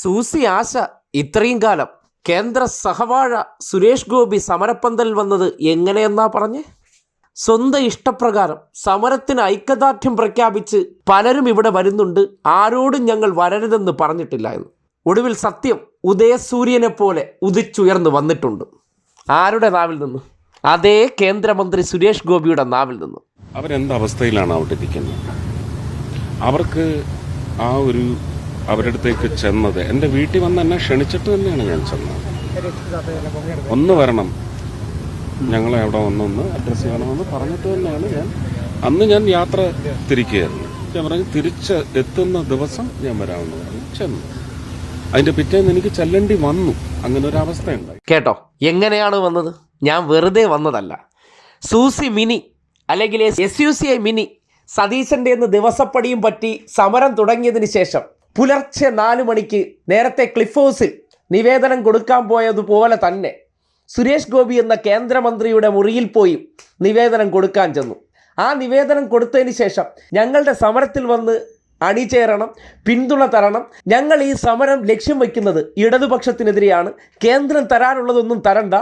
Susie ആശ ഇത്രയും കാലം കേന്ദ്ര സഹവാഴ സുരേഷ് ഗോപി സമരപ്പന്തൽ വന്നത് എങ്ങനെയെന്നാ പറഞ്ഞ്? സ്വന്തം ഇഷ്ടപ്രകാരം സമരത്തിന് ഐക്യദാർഢ്യം പ്രഖ്യാപിച്ച് പലരും ഇവിടെ വരുന്നുണ്ട്. ആരോടും ഞങ്ങൾ വരരുതെന്ന് പറഞ്ഞിട്ടില്ല എന്ന്. ഒടുവിൽ സത്യം ഉദയസൂര്യനെ പോലെ ഉദിച്ചുയർന്നു വന്നിട്ടുണ്ട്. ആരുടെ നാവിൽ നിന്ന്? അതേ കേന്ദ്രമന്ത്രി സുരേഷ് ഗോപിയുടെ നാവിൽ നിന്ന്. അവരെന്ത് അവസ്ഥയിലാണ് അവിടെ ഇരിക്കുന്നത്? അവർക്ക് ആ ഒരു അവരുടെ അടുത്തേക്ക് ചെന്നത്. എന്റെ വീട്ടിൽ വന്ന് എന്നെ ക്ഷണിച്ചിട്ട് തന്നെയാണ് ഞാൻ ചെന്നത്. ഒന്ന് വരണം. ഞങ്ങളെ അവിടെ വന്നൊന്ന് അഡ്രസ്സ് ചെയ്യണമെന്ന് പറഞ്ഞിട്ട് തന്നെയാണ് ഞാൻ അന്ന് ഞാൻ യാത്ര തിരിക്കുകയായിരുന്നു. ഞാൻ പറഞ്ഞു തിരിച്ച് എത്തുന്ന ദിവസം ഞാൻ വരാമെന്ന് പറഞ്ഞു ചെന്നു. അതിന്റെ പിറ്റേന്ന് എനിക്ക് ചെല്ലേണ്ടി വന്നു. അങ്ങനെ ഒരു അവസ്ഥയുണ്ടായി. കേട്ടോ എങ്ങനെയാണ് വന്നത്? ഞാൻ വെറുതെ വന്നതല്ല. സൂസി മിനി അല്ലെങ്കിൽ S U C I Mini സതീശന്റെ ദിവസപ്പടിയും പറ്റി സമരം തുടങ്ങിയതിന് ശേഷം പുലർച്ചെ നാല് മണിക്ക് നേരത്തെ ക്ലിഫ് ഹൗസിൽ നിവേദനം കൊടുക്കാൻ പോയതുപോലെ തന്നെ സുരേഷ് ഗോപി എന്ന കേന്ദ്രമന്ത്രിയുടെ മുറിയിൽ പോയി നിവേദനം കൊടുക്കാൻ ചെന്നു. ആ നിവേദനം കൊടുത്തതിന് ശേഷം ഞങ്ങളുടെ സമരത്തിൽ വന്ന് അണിചേരണം പിന്തുണ തരണം. ഞങ്ങൾ ഈ സമരം ലക്ഷ്യം വയ്ക്കുന്നത് ഇടതുപക്ഷത്തിനെതിരെയാണ്. കേന്ദ്രം തരാനുള്ളതൊന്നും തരണ്ട.